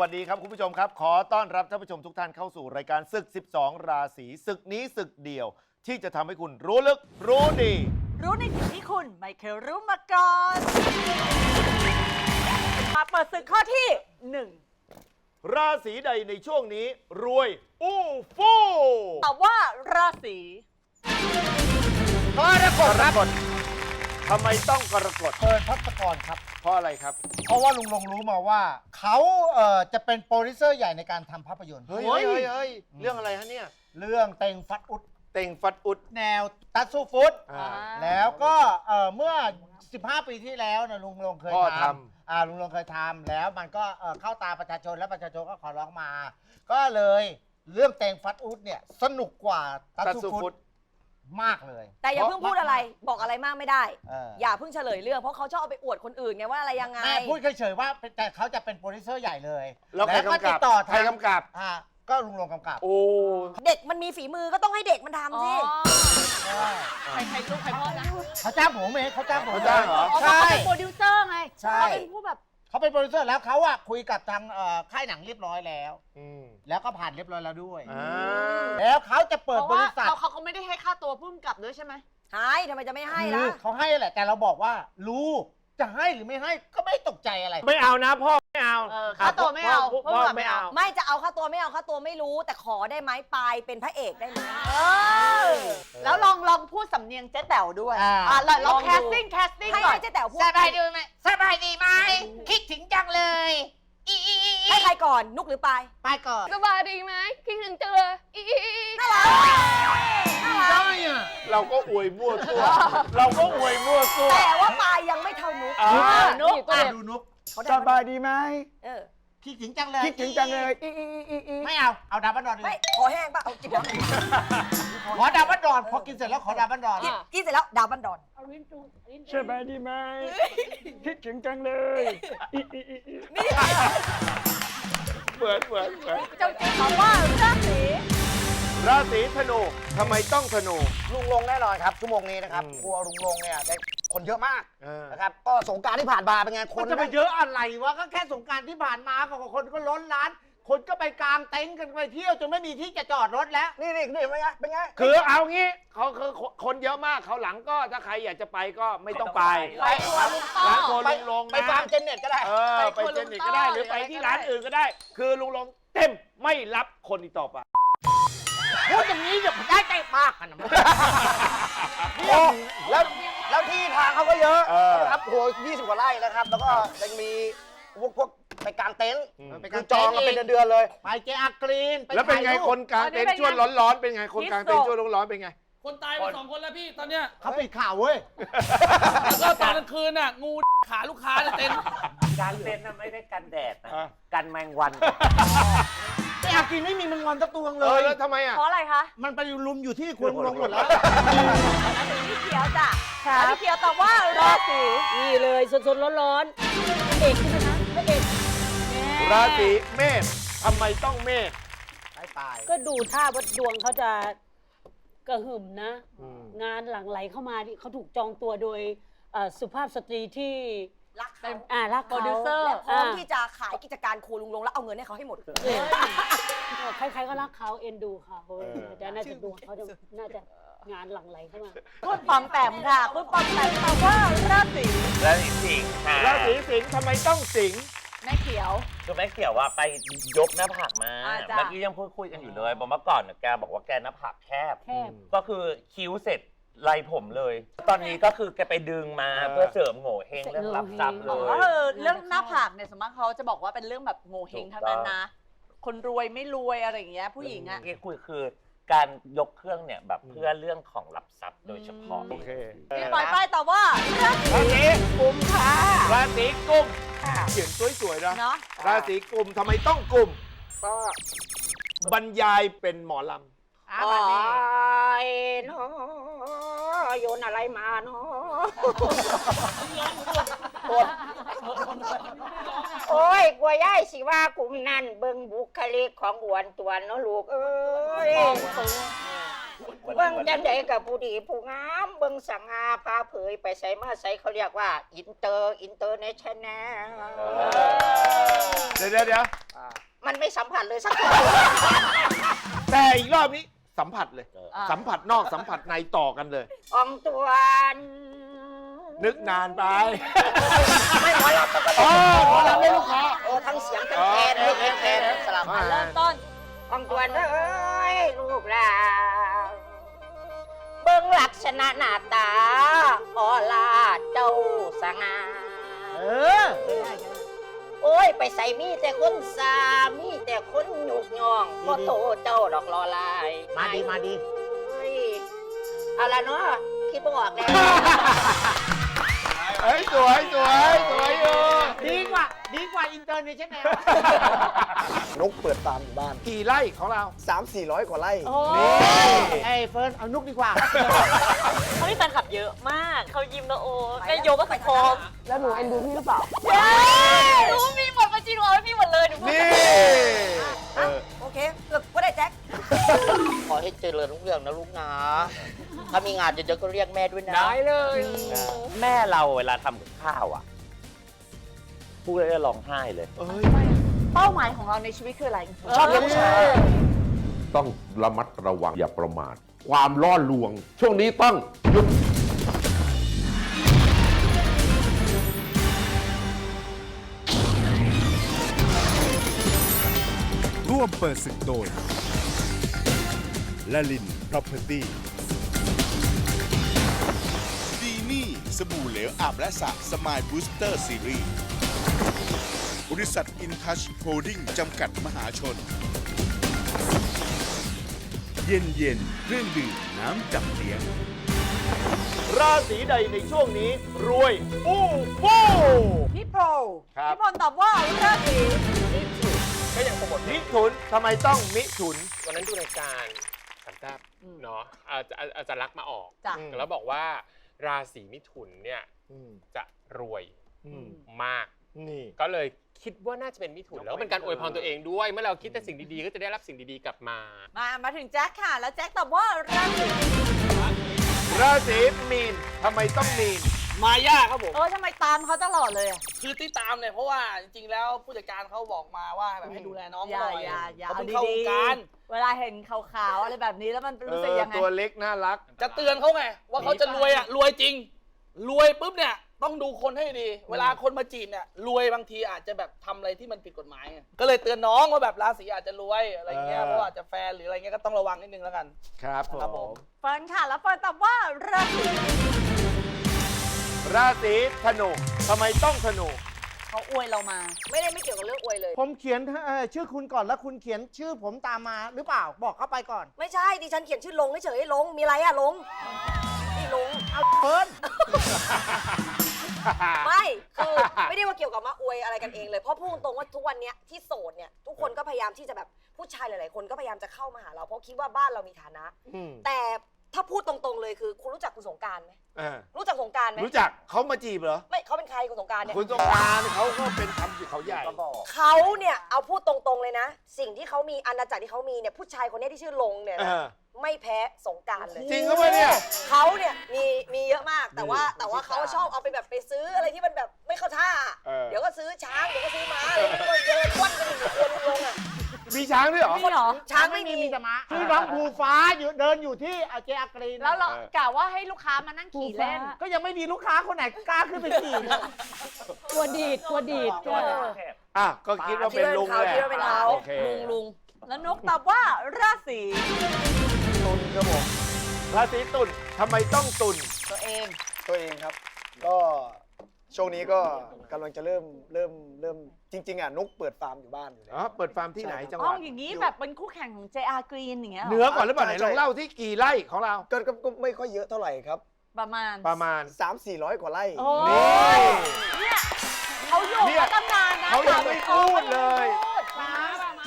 วัสดีครับคุณผู้ชมครับ ขอต้อนรับท่านผู้ชมทุกท่านเข้าสู่รายการศึก 12 ราศีศึกนี้ศึกเดียว ที่จะทำให้คุณรู้ลึกรู้ดี รู้ในสิ่งที่คุณไม่เคยรู้มาก่อนมาเปิดศึกข้อที่หนึ่งราศีใดในช่วงนี้ รวยอู้ฟู่ตอบว่าราศีกรกฎครับ ทำไมต้องกรกฎเปิดพัศกรครับ เพราะอะไรครับ เพราะว่าลุงลงรู้มาว่าเขาเอ่อจะเป็นโปรดิวเซอร์ใหญ่ในการทำภาพยนตร์ เฮ้ยเฮ้ยเฮ้ยเฮ้ยเรื่องอะไรฮะเนี่ย เรื่องเต็งฟัดอุด เต่งฟัดอุด แนวตัดสู้ฟุต อ่า แล้วก็เอ่อเมื่อ 15 ปีที่แล้วนะลุงลงเคยพ่อททำอ่าลุงลงเคยทำแล้วมันก็เอ่อเข้าตาประชาชนและประชาชนก็ขอร้องมา ก็เลยเรื่องเต็งฟัดอุดเนี่ยสนุกกว่าตัดตัดสู้สู้ฟุฟุตต มากเลยแต่อย่าเพิ่งพูดอะไรบอกอะไรมากไม่ได้ เอออย่าเพิ่งเฉลยเรื่องเพราะเขาชอบเอาไปอวดคนอื่นไงว่าอะไรยังไง แม่พูดเฉยๆว่าเป็นแต่เขาจะเป็นโปรดิวเซอร์ใหญ่เลยแล้วใครก็กำกับติดต่อใครกำกับ อ่าก็ลุงลงกำกับโอ้ เด็กมันมีฝีมือก็ต้องให้เด็กมันทำสิใช่ใครใครลูกใครพ่อนะเขาจ้างผมเองเขาจ้างผมเขาจ้างเหรอ ใช่ เขาเป็นโปรดิวเซอร์ไงใช่ เขาเป็นผู้แบบ เขาเป็นโปรดิวเซอร์แล้วเขาอะคุยกับทางเอ่อค่ายหนังเรียบร้อยแล้ว อืมแล้วก็ผ่านเรียบร้อยแล้วด้วย อ่า แล้วเขาจะเปิดเพราะบว่าริษัท เขาเขาเขาไม่ได้ให้ค่าตัวพุ่มกับด้วยใช่ไหม หายทำไมจะไม่ให้คืล่ะอเขาให้แหละแต่เราบอกว่า รู้จะให้หรือไม่ให้ก็ไม่ตกใจอะไร ไม่เอานะพ่อ ไม่เอาเออค่าตัวไม่เอาพ่พุ่มพ่อกับไม่ไม่เอาเอา ไม่จะเอาค่าตัวไม่เอาค่าตัวไม่รู้ แต่ขอได้ไหมปลายเป็นพระเอกได้ไหมเออ แล้วลองลองพูดสำเนียงเจ๊แต๋วด้วยอ่า อ่าลองลองลองดูแคสติ้งแคสติ้งให้ก่อให้นเจ๊แต๋วพูดสบายดีไหมสบายดีไหมคิดถึงจังเลยอีอีอีอีให้ใครก่อนนุกหรือปลายไปก่อนสบายดีไหมคิดถึงจังเลยอีอีอีอีน่ารักน่ารักได้อะเราก็อวยมั่วซั่ว เราก็อวยมั่วซั่วแต่ว่าปลายยังไม่เท่านุก อ่า นุ๊ก อะดูนุก เขาได้สไหมบายดีไหมเออ คิดถึงจังเลยคิดถึงจังเลยอีอีอีอีอีไม่เอา เอาดาบันดอนเลไม่ยขอแห้งป่ะ เอาจิบน้ำขอดาบันดอนพอกินเสร็จแล้วขอดาบันดอน กินกินเสร็จแล้วดาวบันดอน สบายดีไหมคิดถึงจังเลยอีอีอีอีนี่เหมือนเหมือนเหมือน เจ้าเจ๊ตอบว่าราศี ราศีธนูทำไมต้องธนู ลุงลงแน่นอนครับชั่วโมงนี้นะครับอืม ครัวลุงลงเนี่ยได้คนเยอะมากเออนะครับก็สงกรารที่ผ่านมาเป็นไงคมันนจะไปเยอะอะไรวะก็แค่สงกรารที่ผ่านมาก็คนก็ล้นร้าน คนก็ไปกางเต็นท์กันไปเที่ยวจนไม่มีที่จะจอดรถแล้ว นี่นี่นี่เป็นไงเป็นไงคือเอางี้เขาคือคนเยอะมากเขาหลังก็ถ้าใครอยากจะไปก็ไม่ต้องไปไปครัวลุงต้อร้านครัวไปลุงลงไปนะฟาร์มเจนเน็ตก็ได้เออไปเจนนิตก็ได้หรือไปที่ร้านอื่นก็ได้ คือลุงลงเต็มไม่รับคนอีกต่อไป พูดอย่างนี้เดี๋ยวผมได้ใจมากกันนะโอ้แล้วแล้วที่ทางเขาก็เยอะเออ นะครับโหยี่สิบกว่าไร่นะครับ แล้วก็ยังมีพวกพวกไปกางเต็นท์อืมไปคืกาองจองกันเต็เป็นท์เดือนๆเลย ไปเจอากรีนแล้วเป็นไงถ่ายรูคนกลางเต็นท์ช่วงร้อนๆเป็นไงคนกลางเต็นท์ช่วงร้อนๆเป็นไง คนตายไปสองคนแล้วพี่ตอนเนี้ยเขาปิดข่าวเว้ย แล้วก็ตอนกลางคืนน่ะ งู ขาลูกค้าในเต็นท์ การเต้นน่ะไม่ได้กันแดดนะ อะ กันแมงวันไอ้อากินไม่มีแมันงอนสักตัวเลเออย แล้วทำไมอะ เพราะอะไรคะมันไปลุมอยู่ที่คุณลงหมดแล้ว พี่เขียวจ้ะแล้วพี่เขียวตอบว่าราศีนี่เลยสดๆร้อนๆพระเอกใช่ไหมคะพระเอกราศีเมษทำไมต้องเมษไปตายก็ดูท่าว่าดวงเขาจะกระหึ่มนะอืมงานหลั่งไหลเข้ามาที่เขาถูกจองตัวโดยเอ่อสุภาพสตรีที่ รักเขาอ่ารักโปรเขาดิวเซอร์และพร้อมที่จะขายกิจการครูลุงลงแล้วเอาเงินให้เขาให้หมดเออใครๆก็รักเขาเอ็นดูเขาเออแต่น่าจะดวงเขาจะน่าจะงานหลั่งไหลเข้ามาพูดปอมแปมค่ะพูดปอมแปมตอบว่าราศีแล้วจริงๆค่ะราศีสิงห์ทำไมต้องสิงห์แม่เขียวคือแม่เขียวว่าไปยกหน้าผากมาอ่าจ้ะเมื่อกี้ยังพูดคุยกันอยู่เลยบอกเมื่อก่อนเนี่ยแกบอกว่าแกหน้าผากแคบแคบก็คือคิ้วเสร็จ ไล่ผมเลย ตอนนี้ก็คือแกไปดึงมาเพื่อเสริมโง่เฮงเรื่องรับทรัพย์เลอ๋อยเออเรื่องหน้าผากเนี่ยสมมติเขาจะบอกว่าเป็นเรื่องแบบโงเฮงทั้งนั้นนะ คนรวยไม่รวยอะไรอย่างเงี้ยผู้หญิงอะ ที่คุยคือการยกเครื่องเนี่ยแบบเพื่อเรื่องของรับทรัพย์โดยเฉพาะ โอเคพี่ปอยป้ายตอบว่าราศีราศีกุมค่ะราศีกุมเขียนสวยๆนะ เนาะราศีกุมทำไมต้องกุมก็บรรยายเป็นหมอลโอ้ยเนาะโยนอะไรมาเนาะโอ้ยกลัวย่ายสิว่ากลุ่มนั่นเบิ่งบุคลิกของอ้วนตัวเนาะลูกเอ้ยเบิ่งจังไดกับผู้ดีผู้งามเบิ่งสังอาพาเผยไปใส่มาใส่เขาเรียกว่า อินเตอร์อินเตอร์เนชั่นแนลำเดี๋ยวเดี๋ยวเดี๋ยวมันไม่สัมผัสเลยสักคนแต่อีกรอบนี้ สัมผัสเลย อะสัมผัสนอกสัมผัสในต่อกันเลย อองตวนนึกนานไปไม่หมอลำมันก็อ๋อเล่นหมอลำเล่นลูกคอโอ้ทั้งเสียงทั้งอ๋อแคนโอเคโอเคสลับอ่าเริ่มต้น อองตวนเอ้ยลูกหลานเบิ่งลักษณะหน้าตาออลาเจ้าสง่า เออ โอ้ย ไปใส่มีแต่คนสามีแต่คนหยุกย่องก็โตเจ้าดอกรอลายมาดีมาดีเฮ้ยเอาละเนาะคิดบ่ออกแล้ว เฮ้ยสวยสวยสวยอยู่ดีกว่า ดีกว่าอินเตอร์เนชั่นแนลนกเปิดฟาร์มอยู่บ้าน กี่ไร่ของเรา 3 4 0 0 กว่าไร่นี่ไอ้เฟิร์นเอานุกดีกว่า เขามีแฟนคลับเยอะมาก เขายิ้มแล้วโอ้แม่โยก็คือพร้อมแล้วหนูเอ็นดูพี่หรือเปล่าเย้หนูมีหมดมาจริงเหรอมีหมดเลยหนูพูดนี่เออโอเคเกือบก็ได้แจ็คขอให้เจริญรุ่งเรืองนะลูกนะ ถ้ามีงานเยอะๆก็เรียกแม่ด้วยนะ ได้เลย แม่เราเวลาทำกับข้าวอะ พูดแล้วจะร้องไห้เลย เอ้ย เป้าหมายของเราในชีวิตคืออะไรชอบเลี้ยงผู้ชาย ต้องระมัดระวังอย่าประมาท ความล่อลวง ช่วงนี้ต้องหยุดร่วมเปิดศึกโดยละลิน Property ดีนี่ สบู่เหลวอาบและสระสมายบูสเตอร์ซีรีส์บ ริษัทอินทัชโฮลดิ้งจำกัดมหาชน เย็นเย็นๆเครื่องดื่มน้ำจับเลี้ยง ราศีใดในช่วงนี้รวยอู้ฟู่ พี่โพลครับ พี่พลตอบว่าราศีก็ยังโปรโมทมิถุนทำไมต้องมิถุน วันนั้นดูรายการสามแซ่บเนาะอาจจะอาจจะรักษณ์มาออกจ้ะอืมแล้วบอกว่าราศีมิถุนเนี่ยอืมจะรวยอืม มาก นี่ ก็เลย คิดว่าน่าจะเป็นมิถุนแล้วก็เป็นการอวยพรตัวเองด้วย เมื่อเราคิดแต่สิ่งดีๆ ก็จะได้รับสิ่งดีๆ กลับมา มามาถึงแจ็คค่ะ แล้วแจ็คตอบว่าราศีราศีมีนทำไมต้องมีน มายาครับผม เออทำไมตามเขาตลอดเลยอะคือที่ตามเนี่ยเพราะว่าจริงๆ แล้วผู้จัดการเขาบอกมาว่าแบบให้ดูแลน้องอเขาย่าหน่อยอย่าอย่าเขาเอาเพิ่งเข้าวดีงการ ๆเวลาเห็นขาวๆอะไรแบบนี้แล้วมันเอรู้สึกอยังไงตัวเล็กน่ารัก จะเตือนเขาไงว่าเขาจะรวยอะรวยจริง รวยปุ๊บเนี่ยต้องดูคนให้ดี เวลาคนมาจีบเนี่ยรวยบางทีอาจจะแบบทำอะไรที่มันผิดกฎหมายไงก็เลยเตือนน้องว่าแบบราศีอาจจะรวยอะไรเงี้ยเออ เพราะว่าอาจจะแฟนหรืออะไรเงี้ยก็ต้องระวังนิดนึงแล้วกัน ครับผครับผม ม เฟิร์นค่ะ แล้วเฟิร์นตอบว่าราศีราศีธนูทำไมต้องธนู เขาอวยเรามา ไม่ได้ไม่เกี่ยวกับเรื่องอวยเลย ผมเขียนเอ่อชื่อคุณก่อนแล้วคุณเขียนชื่อผมตามมาหรือเปล่าบอกเข้าไปก่อน ไม่ใช่ดิฉันเขียนชื่อลงเฉยๆลงมีอะไรอะลงนี่ ลงเอาเฟิร์นไม่คือไม่ได้ว่าเกี่ยวกับมาอวยอะไรกันเองเลยเพราะพูดตรงๆว่าทุกวันเนี้ยที่โสดเนี่ยทุกคนก็พยายามที่จะแบบผู้ชายหลาย ๆ คนก็พยายามจะเข้ามาหาเราเพราะคิดว่าบ้านเรามีฐานะ อืมแต่ถ้าพูดตรง ๆ เลยคือคุณรู้จักคุณสงกรารไหมเออรู้จักสงกรารไหมรู้จักเขามาจีบเหรอ ไม่เขาเป็นใครคุณสงกรารเนี่ยคุณสงกรารเขาก็เป็นทำอยู่เขาใหญ่เขาเนี่ยเอาพูดตรง ๆ เลยนะ สิ่งที่เขามีอาณาจักรที่เขามีเนี่ยผู้ชายคนเนี้ยที่ชื่อลงเนี่ยเอนะอ ไม่แพ้สงกรารเลย จริงเขาปะเนี่ย เขาเนี่ยมีมีเยอะมากแต่ว่านี่แต่ว่าเขาชอบเอาไปแบบไปซื้ออะไรที่มันแบบไม่เข้าท่า เออ เดี๋ยวก็ซื้อช้างเดี๋ยวก็ซื้อม้าอะไรมันก็เดินว่อนกันอยู่คนลงอะมีช้างด้วยเหรอนี่เหรอ ช้างไม่มี มีแต่ม้าชื่อน้องภูฟ้าอยู่เดินอยู่ที่อาเจอากรีนแล้วเราเออ กะว่าให้ลูกค้ามานั่งขี่เล่น ก็ยังไม่มีลูกค้าคนไหนกล้าขึ้นไปขี่เลยกลัวดีดกลัวดีดเอออะก็คิดว่าเป็นลุงแหละคิดว่าเป็นเขา โอเค ลุงลุงแล้วนุกตอบว่าราศี ตุลครับผมราศีตุลทำไมต้องตุลตัวเอง ตัวเองครับ ก็ช่วงนี้ก็กำลังจะเริ่มเริ่มเริ่มจริง ๆอะนุกเปิดฟาร์มอยู่บ้านอยู่แล้ว อ๋อเปิดฟาร์มที่ไหนจังหอ๋อวัดอย่างนี้แบบเป็นคู่แข่งของ JR Green อย่างเงี้ยเหนือก่อนหรือเปล่าไหนใช่ลองเล่าที่กี่ไร่ของเรา ก็ก็ก็ไม่ค่อยเยอะเท่าไหร่ครับ ประมาณ ประมาณ 3 4 0 0 กว่าไร่ โอ้ นี่ยเนี่ยเขาอยู่เนี่ย มาตั้งนานนะเขายังไม่พูดเลย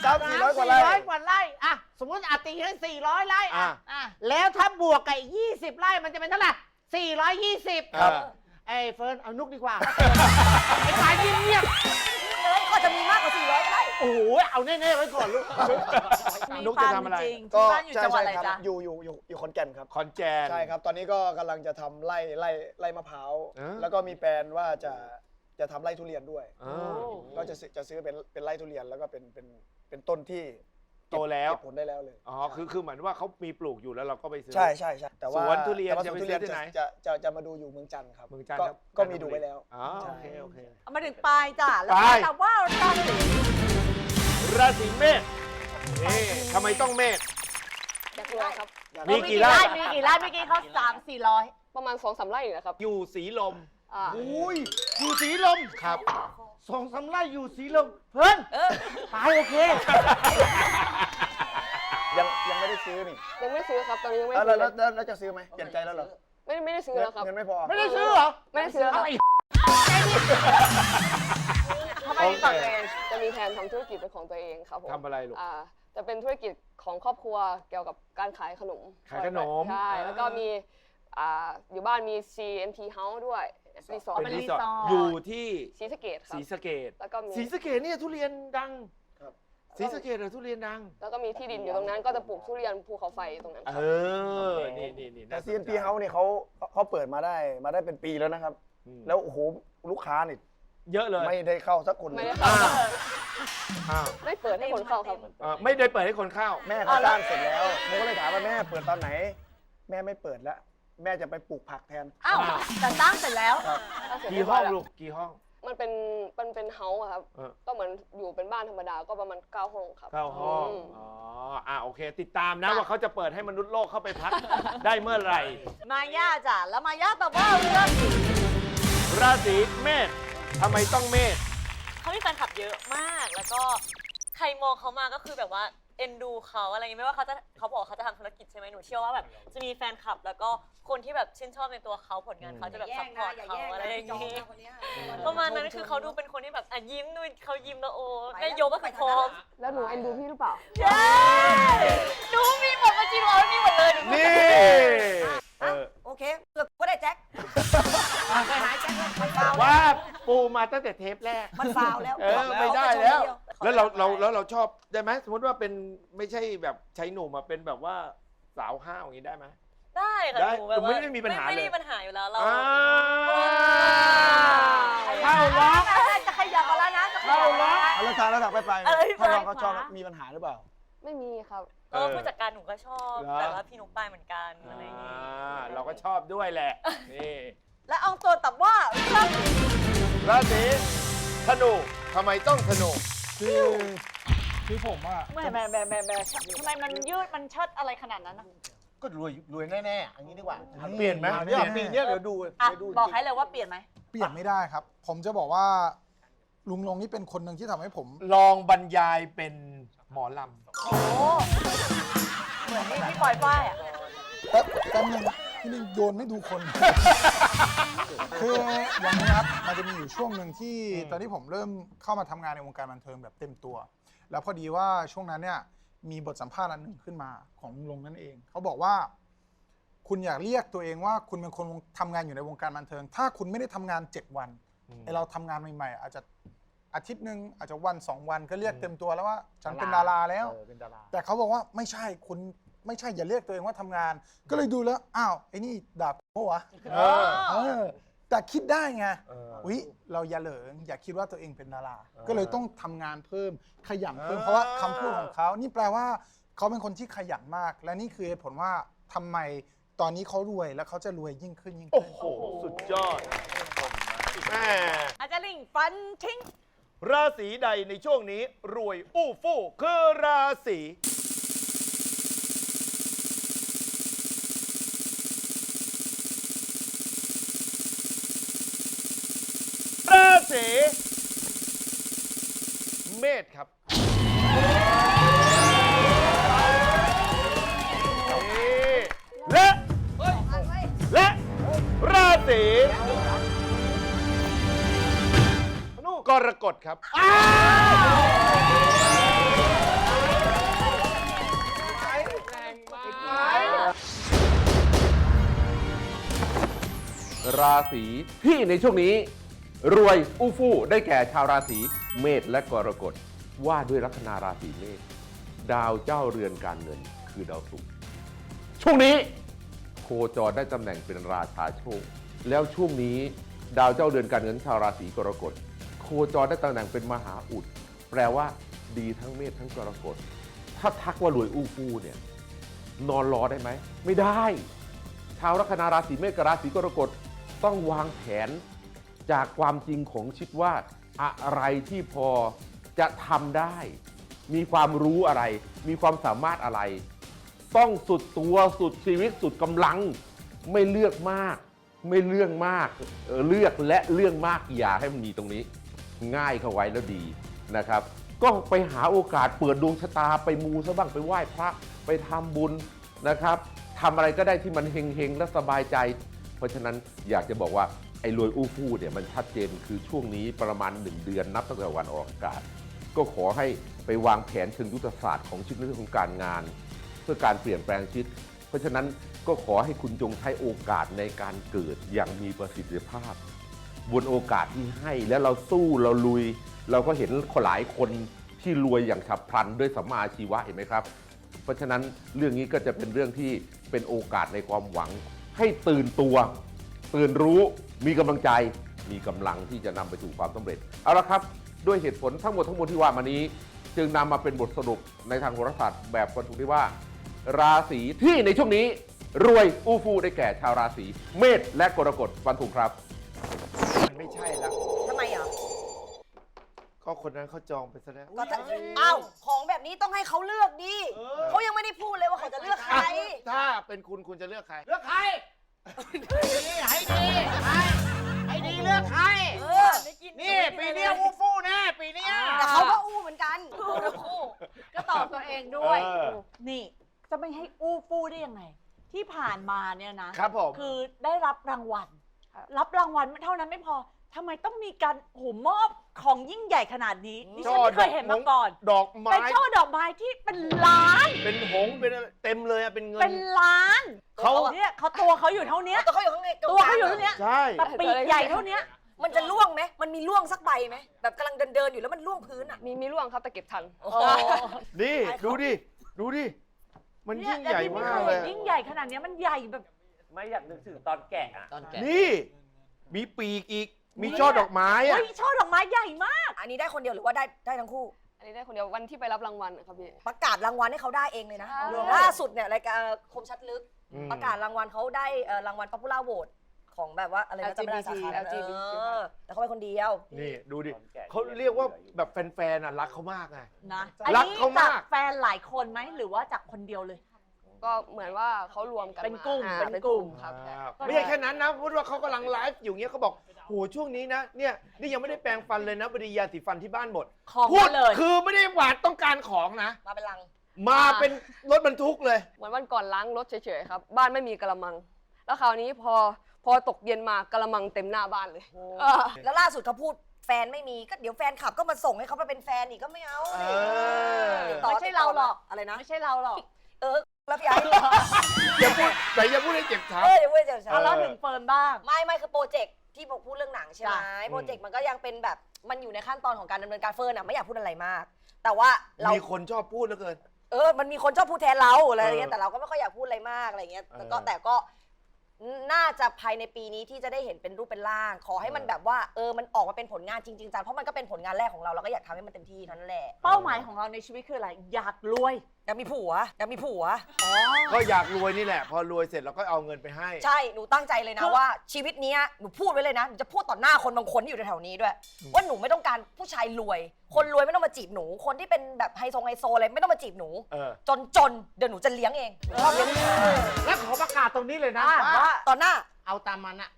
สามสี่ร้อยกว่าไร่ ร้อยกว่าไร่อะสมมติอาตีให้สี่ร้อยไร่อะอะอะแล้วถ้าบวกกับอีกยี่สิบไร่มันจะเป็นเท่าไหร่สี่ร้อยยี่สิบครับ ไอ้เฟิร์นเอานุกดีกว่า ไอ้สายเงียบเลยก็จะมีมากกว่า400ไร่ๆโอ้โหเอาแน่ๆไว้ก่อนลูกมีนุกฟาจะร์มทำอะไรจริงๆก็ที่บ้านอยู่ใช่จังหวัดใช่อะไรครัจ๊ะอยู่อยู่อยู่อยู่ขอนแก่นครับคอนแจนใช่ครับ ตอนนี้ก็กำลังจะทำไร่ไร่ไร่มะพร้าว เออ แล้วก็มีแปลนว่าจะ จะทำไร่ทุเรียนด้วยอ๋อก็จะซื้อจะซื้อเป็นเป็นไร่ทุเรียนแล้วก็เป็นเป็นเป็นต้นที่เก็บโตแล้ว เก็บผลได้แล้วเลยอ๋อคือคือเหมือนว่าเขามีปลูกอยู่แล้วเราก็ไปซื้อ ใช่ใช่ใช่แต่ว่าสวนทุเรียนแต่ว่าจะสวนไปทุเรียนซื้อที่ไหนจะจะจะจะมาดูอยู่เมืองจันทร์ครับเมืองจันทก็ร์ครับก็มีดูไว้แล้ว อ๋อใช่ โอเคโอเค เอามาถึงปลายจ้ะแล้วปลาย แต่ว่าราศีราศีเมษนี่ทำไมต้องเมษ อยากรวยครับ มีกี่ไร่ มีกี่ไร่เมื่อกี้เขาสามสี่ร้อยประมาณสองสามไร่อยู่นะครับ อยู่สีลม อ่าอุ้ยอยู่สีลมครับสองสามไร่อยู่สีลมเพิ่นตายโอเค ยังยังไม่ได้ซื้อนี่ยังไม่ซื้อครับตอนนี้ยังไม่แล้วซื้แล้อวเลแล้วยแล้วจะซื้อไหมเปลี่ยนใจแล้วเหรอไม่ได้ไม่ได้ซื้อแล้วครับ เงินไม่พอ ไม่ได้ซื้อเหรอไม่ได้ซื้อแล้วครับทำไมถึงตัดเองจะมีแผนทำธุรกิจเป็นของตัวเองครับผมทำอะไรลูก อ่าจะเป็นธุรกิจของครอบครัวเกี่ยวกับการขายขนมขายขนมใช่แล้วก็มีอ่าอยู่บ้านมี CNT House ด้วย รีสอร์ทเป็นรีสอร์ทอยู่ที่ศรีสะเกดครับศรีสะเกดแล้วก็มี ศรีสะเกดเนี่ยทุเรียนดังครับศรีสะเกดเหรอทุเรียนดัง แล้วก็มีที่ดินอยู่ตรงนั้นก็จะปลูกทุเรียนภูเขาไฟตรงนั้นคเอรับ อ นี่นี่นี่แต่ น่าสนใจ CNP House เนี่ยเขาเขาเปิดมาได้มาได้เป็นปีแล้วนะครับ อืม แล้วโอ้โหลูกค้านี่เยอะเลยไม่ได้เข้าสักคนเลไม่ยได้เข้าอ้าวไม่เปิดให้คนเข้าครับ เออไม่ได้เปิดให้คนเข้า แม่เขาสร้างเสร็จแล้วผมก็เลยถามว่าแม่เปิดตอนไหน แม่ไม่เปิดแล้ว แม่จะไปปลูกผักแทน อ้าวแต่สร้างเสร็จแล้วกี่ห้องลูกกี่ห้อง มันเป็นมันเป็นเฮาส์อะครับ เออ ก็เหมือนอยู่เป็นบ้านธรรมดาก็ประมาณ9ห้องครับเก้าห้องม อ๋ออ่าโอเค ติดตามนะว่าเขาจะเปิดให้มนุษย์โลกเข้าไปพัก ได้เมื่อไหร่ มาย่าจ้ะแล้วมาย่าตอบว่าราศีราศีเมษทำไมต้องเมษ เขามีแฟนคลับเยอะมาก แล้วก็ใครมองเขามาก็คือแบบว่า เอ็นดูเขาอะไรอย่างเงี้ยไม่ว่าเขาจะเขาบอกเขาจะทำธุรกิจใช่ไหมหนูเชื่อว่าแบบจะมีแฟนคลับ แล้วก็คนที่แบบชื่นชอบในตัวเขาผลงานเขาจะแบบซัพพอร์ตเขาอะไรอย่างเงี้ยประมาณนั้นคือเขาดูเป็นคนที่แบบอะยิ้มดูเขายิ้มแล้วโอ้แม่โยก็คือพร้อมแล้วหนูเอ็นดูพี่หรือเปล่าใช่หนูมีหมดมาจริงเหรอมีหมดเลยหนูนี่เออ โอเคเกือบก็ได้แจ็คไปหายแจ็คเลยมันฟาวว่าปูมาตั้งแต่เทปแรก มันฟาวแล้วเออไม่ได้แล้ว แล้วเราเราแล้วเราชอบได้ไหมสมมติว่าเป็นไม่ใช่แบบใช้หนุ่มมาเป็นแบบว่าสาวห้าวอย่างนี้ได้ไหม ได้ค่ะได้หนูแบบว่าไม่ได้มีปัญหาไม่เลยได้มีปัญหาอยู่แล้วเราอ่าเข้าล็อก จะขยับมาแล้วนะจะขยับเข้าล็อก เอาแล้วทางแล้วทางไปไปอะไรถ้าน้องไปเขาชอบขวา มีปัญหาหรือเปล่า ไม่มีครับ เออผู้จัดการหนูก็ชอบเหรอแต่ว่าพี่นุ๊กไปายเหมือนกันอะไรอย่างงี้อ่าเราก็ชอบด้วยแหละ นี่และเอาตัวตอบว่าราศีราศีธนูทำไมต้องธนู คือคือผมอะแหม่แหม่แหม่แหม่แหม่ทำไมมันยืดมันเชิดอะไรขนาดนั้นนะก็รวยรวยแน่ๆอันนี้ดีกว่าเปลี่ยนไหมเดี๋ยวปีเนี้ยเดี๋ยวดูอะเดี๋ยวดูบอกให้เลยว่าเปลี่ยนไหมเปลี่ยนไม่ได้ครับ ผมจะบอกว่า ลุงลงนี่เป็นคนหนึ่งที่ทำให้ผมลองบรรยายเป็นหมอลโอ้เหมือนที่พี่ปล่อยฝ้ายอะ แป๊บแป๊บนึงพี่นึงโยนไม่ดูคน คืออย่างนี้ครับมันจะมีอยู่ช่วงหนึ่งที่ตอนที่ผมเริ่มเข้ามาทำงานในวงการบันเทิงแบบเต็มตัว แล้วพอดีว่าช่วงนั้นเนี่ยมีบทสัมภาษณ์อันหนึ่งขึ้นมาของลุงลงนั่นเอง เขาบอกว่า คุณอยากเรียกตัวเองว่าคุณเป็นคนทำงานอยู่ในวงการบันเทิง ถ้าคุณไม่ได้ทำงาน 7 วันำ ไอเราทำงานใหม่ๆอาจจะอาทิตย์หนึ่งอาจจะวันสองวันก็เรียกเต็มตัวแล้วว่า ฉันเป็นดาราแล้ว เออเป็นดาราแต่เขาบอกว่าไม่ใช่คุณไม่ใช่อย่าเรียกตัวเองว่าทำงาน ก็เลยดูแล้วอ้าวไอ้นี่ด่าโอ้วะเออ เออ แต่คิดได้ไงเออ วิเราอย่าเหลิงอย่าคิดว่าตัวเองเป็นดาราเออก็เลยต้องทำงานเพิ่มขยันเพิ่มเออ เพราะว่าคำพูดของเขานี่แปลว่าเขาเป็นคนที่ขยันมาก และนี่คือเหตุผลว่าทำไมตอนนี้เขารวยแล้วเขาจะรวยยิ่งขึ้นยิ่งโอ้ขึ้น โห สุดยอด แม่อาจารย์ลิงฟันทิ้ง ราศีใดในช่วงนี้รวยอู้ฟู่คือราศีราศีเมษครับ กรกฎครับ ราศีที่ในช่วงนี้ รวยอู้ฟู่ได้แก่ชาวราศีเมษและกรกฎว่าด้วยลัคนาราศีเมษดาวเจ้าเรือนการเงินคือดาวศุกร์ช่วงนี้ โคจรได้ตำแหน่งเป็นราชาโชค แล้วช่วงนี้ ดาวเจ้าเดือนการเงินชาวราศีกรกฎ คจรได้ตำแหน่งเป็นมหาอุด แปลว่าดีทั้งเมษทั้งกรกฎ ถ้าทักว่ารวยอู้ฟู่เนี่ยนอนรอได้ไหม ไม่ได้ ชาวลัคนาราศีเมษกับราศีกรกฎต้องวางแผนจากความจริงของชีวิตว่าอะไรที่พอจะทำได้ มีความรู้อะไร มีความสามารถอะไร ต้องสุดตัวสุดชีวิตสุดกำลัง ไม่เลือกมาก ไม่เรื่องมากเออเลือกและเรื่องมากอย่าให้มันมีตรงนี้ ง่ายเข้าไว้แล้วดีนะครับ ก็ไปหาโอกาสเปิดดวงชะตาไปมูซะบ้างไปไหว้พระไปทำบุญนะครับทำอะไรก็ได้ที่มันเฮงๆและสบายใจ เพราะฉะนั้นอยากจะบอกว่าไอ้รวยอู้ฟู่เนี่ยมันชัดเจนคือช่วงนี้ประมาณ 1 เดือนนับตั้งแต่วันออกอากาศ ก็ขอให้ไปวางแผนเชิงยุทธศาสตร์ของชีวิตเรื่องของการงาน เพื่อการเปลี่ยนแปลงชีวิต เพราะฉะนั้นก็ขอให้คุณจงใช้โอกาสในการเกิดอย่างมีประสิทธิภาพ บนโอกาสที่ให้แล้วเราสู้เราลุย เราก็เห็นหลายคนที่รวยอย่างฉับพลันด้วยสัมมาอาชีวะเห็นไหมครับ เพราะฉะนั้นเรื่องนี้ก็จะเป็นเรื่องที่เป็นโอกาสในความหวัง ให้ตื่นตัวตื่นรู้มีกำลังใจมีกำลังที่จะนำไปสู่ความสำเร็จเอาละครับด้วยเหตุผลทั้งหมดทั้งมวลที่ว่ามานี้ จึงนำมาเป็นบทสรุปในทางโหราศาสตร์แบบฟันธงได้ว่า ราศีที่ในช่วงนี้ รวยอู้ฟู่ได้แก่ชาวราศีเมษและกรกฎฟันธงครับ มันไม่ใช่แล้ว ทำไมอะ ก็คนนั้นเขาจองไปซะแล้วก็ถ้าอ้าวของแบบนี้ต้องให้เขาเลือกดิเขายังไม่ได้พูดเลยว่าเขาจะเลือกใคร ถ้าเป็นคุณคุณจะเลือกใคร เลือกใครให้ดีให้ให้ดีเลือกใครเออนี่ปีเนี้ยอู้ฟู่แน่ปีเนี้ยแต่เขาก็อู้เหมือนกันทั้งคู่ก็ตอบตัวเองด้วยเออนี่จะไม่ให้อู้ฟู่ได้ยังไง ที่ผ่านมาเนี่ยนะครับผมคือได้รับรางวัล รับรางวัลเท่านั้นไม่พอ ทำไมต้องมีการโหูมอบของยิ่งใหญ่ขนาดนี้ดิฉันไม่เคยเห็นมาก่อนดอกไม้ เป็นช่อดอกไม้ที่เป็นล้าน เป็นหงส์เป็นอะไรเต็มเลยอะเป็นเงิน เป็นล้านเขาเนี่ยเขาตัวเขาอยู่เท่าเนี้ยตัวเขาอยู่ข้างในตัวเขาอยู่เท่าเนี้ยใช่ แต่ปีกใหญ่เท่าเนี้ยมันจะล่วงไหมมันมีล่วงสักใบไหมแบบกำลังเดินเดินๆอยู่แล้วมันล่วงพื้นอะมีมีร่วงครับแต่เก็บทัน นี่ ดูดิ ดูดิ มันยิ่งใหญ่มากเลยยิ่งใหญ่ขนาดเนี้ยมันใหญ่แบบ ไม่อยากนึกถึงตอนแกะอะนี่ มีปีกอีก มีช่อดอกไม้อะเฮ้ยช่อดอกไม้ใหญ่มาก อันนี้ได้คนเดียวหรือว่าได้ได้ทั้งคู่ อันนี้ได้คนเดียววันที่ไปรับรางวัลนะครับพี่ ประกาศรางวัลให้เขาได้เองเลยนะ ใช่ ล่าสุดเนี่ยรายการคมชัดลึก อืมประกาศรางวัลเขาได้เอ่อรางวัลป๊อปปูล่าโหวตของแบบว่าอะไรนะจำไม่ได้สาขา LGBT เออแต่เขาเป็นคนเดียว นี่ดูดิเขาเรียกว่าแบบแฟนๆอะรักเขามากไง นะอันรักนี้เขาจามาก กแฟนหลายคนไหมหรือว่าจากคนเดียวเลย ก็เหมือนว่าเขารวมกันเป็นกลุ่มาเป็นกลุ่ม ครับไม่ใช่แค่นั้นนะพูดว่าเขากำลังไลฟ์อยู่เงี้ยเขาบอก โหช่วงนี้นะเนี่ยนี่ยังไม่ได้แปรงฟันเลยนะบดียาสีฟันที่บ้านหมดของพูดเลย คือไม่ได้หวาดต้องการของนะ มาเป็นลังมาเป็นรถบรรทุกเลย เหมือนวันก่อนล้างรถเฉยๆครับ บ้านไม่มีกระมัง แล้วคราวนี้พอพอตกเย็นมากระมังเต็มหน้าบ้านเลยเออแล้วล่าสุดเขาพูดแฟนไม่มีก็เดี๋ยวแฟนขับก็มาส่งให้เขาไปเป็นแฟนอีกก็ไม่เอาเออ ติดต่อไม่ใช่เราหรอกอะไรนะ ไม่ใช่เราหรอกเออแล้วพี่ไอ้อย่าพูดแต่อย่าพูดให้เจ็บช้ำ เออเดี๋ยวเว้ยเดี๋ยวเอาแล้วถึงเฟิร์นบ้าง ไม่ไม่คือโปรเจกต์ ที่บอกพูดเรื่องหนังใช่ไหมจ้ะ โปรเจกต์มันก็ยังเป็นแบบมันอยู่ในขั้นตอนของการดำเนินการเฟิร์นอะไม่อยากพูดอะไรมาก แต่ว่าเรา มีคนชอบพูดเหลือเกิน เออ มันมีคนชอบพูดแทนเราอะไรอย่างเงี้ย เออแต่เราก็ไม่ค่อยอยากพูดอะไรมากอะไรเงี้ย แต่ก็เออแต่ก็น่าจะภายในปีนี้ที่จะได้เห็นเป็นรูปเป็นร่าง ขอให้มันแบบว่า เออ มันออกมาเป็นผลงานจริงๆจังเพราะมันก็เป็นผลงานแรกของเราเราก็อยากทำให้มันเต็มที่เท่านั้นแหละ เป้าหมายของเราในชีวิตคืออะไร อยากรวย อยากมีผัวอยากมีผัว ก็อยากรวยนี่แหละ พอรวยเสร็จเราก็เอาเงินไปให้ ใช่ หนูตั้งใจเลยนะคือว่าชีวิตเนี้ยหนูพูดไว้เลยนะ หนูจะพูดต่อหน้าคนบางคนที่อยู่แถวๆนี้ด้วย ว่าหนูไม่ต้องการผู้ชายรวย คนรวยไม่ต้องมาจีบหนู คนที่เป็นแบบไฮโซไฮโซอะไรไม่ต้องมาจีบหนู เออ จนจนๆเดี๋ยวหนูจะเลี้ยงเองชอบเลี้ยงลูกแล้วขอประกาศตรงนี้เลยนะว่าว่าตอนหน้า เอาตามมันอะ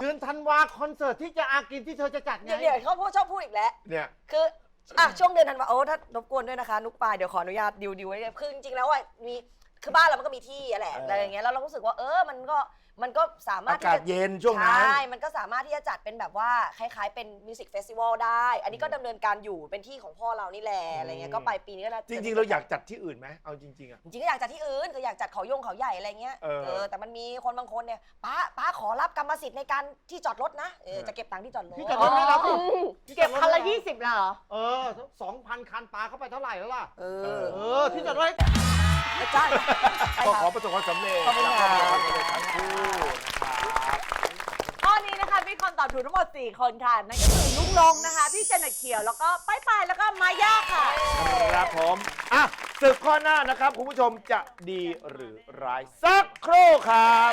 เดือนธันวาคอนเสิร์ตที่จะอากินที่เธอจะจัดไง เดี๋ยวเดี๋ยวเขาพูดชอบพูดอีกแล้ว เนี่ย คือ อะช่วงเดือนธันวาโอ้ถ้ารบกวนด้วยนะคะ นุกปายเดี๋ยวขออนุญาตดิวดิวไว้เลยคือจริงๆแล้วอะมีคือบ้านเรามันก็มีที่อะแหละเออออะไรอย่างเงี้ยแล้วเราก็รู้สึกว่าเออมันก็ มันก็สามารถอากาศที่จะเย็นช่วงนั้น ใช่ มันก็สามารถที่จะจัดเป็นแบบว่าคล้ายๆเป็นมิวสิกเฟสติวัลได้ อันนี้ก็ดำเนินการอยู่เป็นที่ของพ่อเรานี่แหละอะไรเงี้ย ก็ไปปีนี้ก็น่าจริง ๆ เราอยากจัดที่อื่นไหมเอาจริง ๆอะจริงๆก็อยากจัดที่อื่นคืออยากจัดเขายงเขาใหญ่อะไรเงี้ยเออ แต่มันมีคนบางคนเนี่ยป้าป้าขอรับกรรมสิทธิ์ในการที่จอดรถนะ เออจะเก็บตังค์ที่จอดรถ ที่จอดรถให้เราสิเก็บคันละยี่สิบเหรอ เออสองพันคันปลาเข้าไปเท่าไหร่แล้วล่ะ เอเอออเออที่จอดรถ จ้าก็ขอประสบความสำเร็จขอบคุณค่ะขอบคุณทั้งคู่นะครับนี้นะคะมีคนตอบถูกทั้งหมด 4 คนค่ะ นั่นก็คือลุงลงนะคะ พี่เจเน็ตเขียว แล้วก็ป้ายปายแล้วก็มาย่าค่ะ ครับผมอะศึกข้อหน้านะครับ คุณผู้ชมจะดีหรือร้าย สักครู่ครับ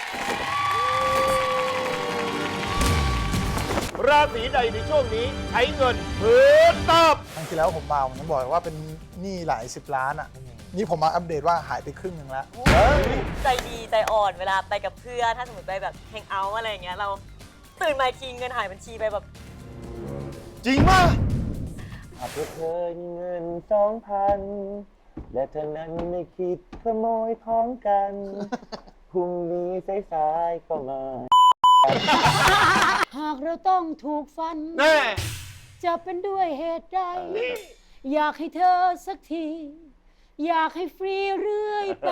ราศีใดในช่วงนี้ใช้เงินพื้นตอบครั้งที่แล้วผมมาผมยังบอกว่าเป็น หนี้หลายสิบล้านอะ นี่ผมมาอัปเดตว่าหายไปครึ่งหนึ่งแล้ว ใจดีใจอ่อนเวลาไปกับเพื่อน ถ้าสมมติไปแบบแฮงเอาท์อะไรอย่างเงี้ยเราตื่นมาอีกทีเงินหายบัญชีไปแบบจริงมากพวกเธอมีเงินสองพันและเธอนั้นไม่คิดขโมยของกันพรุ่งนี้สายๆก็มา หากเราต้องถูกฟัน แน่ จะเป็นด้วยเหตุใด อยากให้เธอสักที อยากให้ฟรีเรื่อยไป